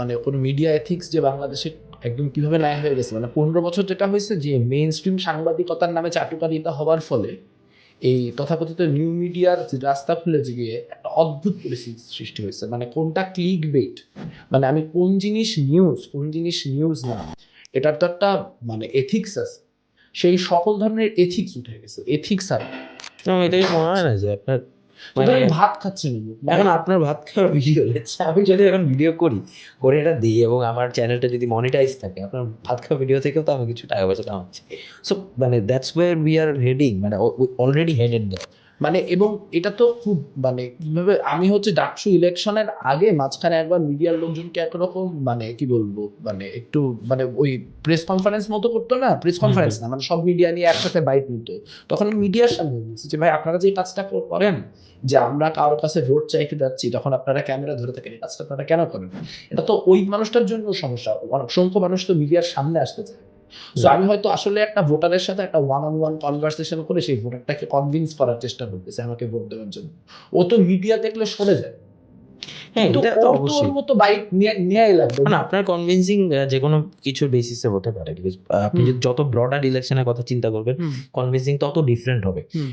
মানে কোনো media ethics যে বাংলাদেশে একদম কীভাবে ন্যায় হয়ে গেছে মানে পনেরো বছর যেটা হয়েছে যে মেইন স্ট্রিম সাংবাদিকতার নামে চাটুকারিতা হওয়ার ফলে এই তথাকথিত নিউ মিডিয়ার যে রাস্তা খুলেছে গিয়ে একটা অদ্ভুত পরিস্থিতি সৃষ্টি হয়েছে। মানে কোনটা ক্লিক বেট মানে আমি কোন জিনিস নিউজ কোন জিনিস নিউজ না, এটার তো একটা মানে এথিক্স আছে। সেই সকল ধরনের এথিক্স উঠে গেছে এথিক্স আর এটাই মনে হয় না যে আপনার মানে ভাত খাচ্ছেন এখন আপনার ভাত খাওয়ার ভিডিও আমি যদি এখন ভিডিও করি করে এটা দিই এবং আমার চ্যানেলটা যদি মনিটাইজ থাকে আপনার ভাত খাওয়া ভিডিও থেকেও তো আমি কিছু টাকা পয়সা কামাচ্ছি সো মানে that's way we are heading মানে অলরেডি হেডেড দেয় মানে এবং এটা তো খুব মানে কীভাবে আমি হচ্ছে ডাকসু ইলেকশনের আগে মাঝখানে একবার মিডিয়ার লোকজনকে একরকম মানে কি বলব? মানে একটু মানে ওই প্রেস কনফারেন্স মতো করতো না? প্রেস কনফারেন্স না মানে সব মিডিয়া নিয়ে একসাথে বাইট নিত। তখন আমি মিডিয়ার সামনে বলছি যে ভাই আপনারা যে কাজটা করেন যে আমরা কারোর কাছে ভোট চাইতে যাচ্ছি তখন আপনারা ক্যামেরা ধরে থাকেন এই কাজটা আপনারা কেন করেন? এটা তো ওই মানুষটার জন্য সমস্যা। অসংখ্য মানুষ তো মিডিয়ার সামনে আসতে চায়। তো আমি হয়তো আসলে একটা ভোটারের সাথে একটা ওয়ান অন ওয়ান কনভারসেশন করে সেই ভোটারটাকে কনভিন্স করার চেষ্টা করতেছে আমাকে ভোট দেওয়ার জন্য। ও তো মিডিয়া দেখলে সরে যায়। আপনার কনভিন্সিং যে কোনো কিছুর বেসিসে হতে পারে। আপনি যত ব্রডার ইলেকশনের কথা চিন্তা করবেন কনভিনসিং তত ডিফারেন্ট হবে।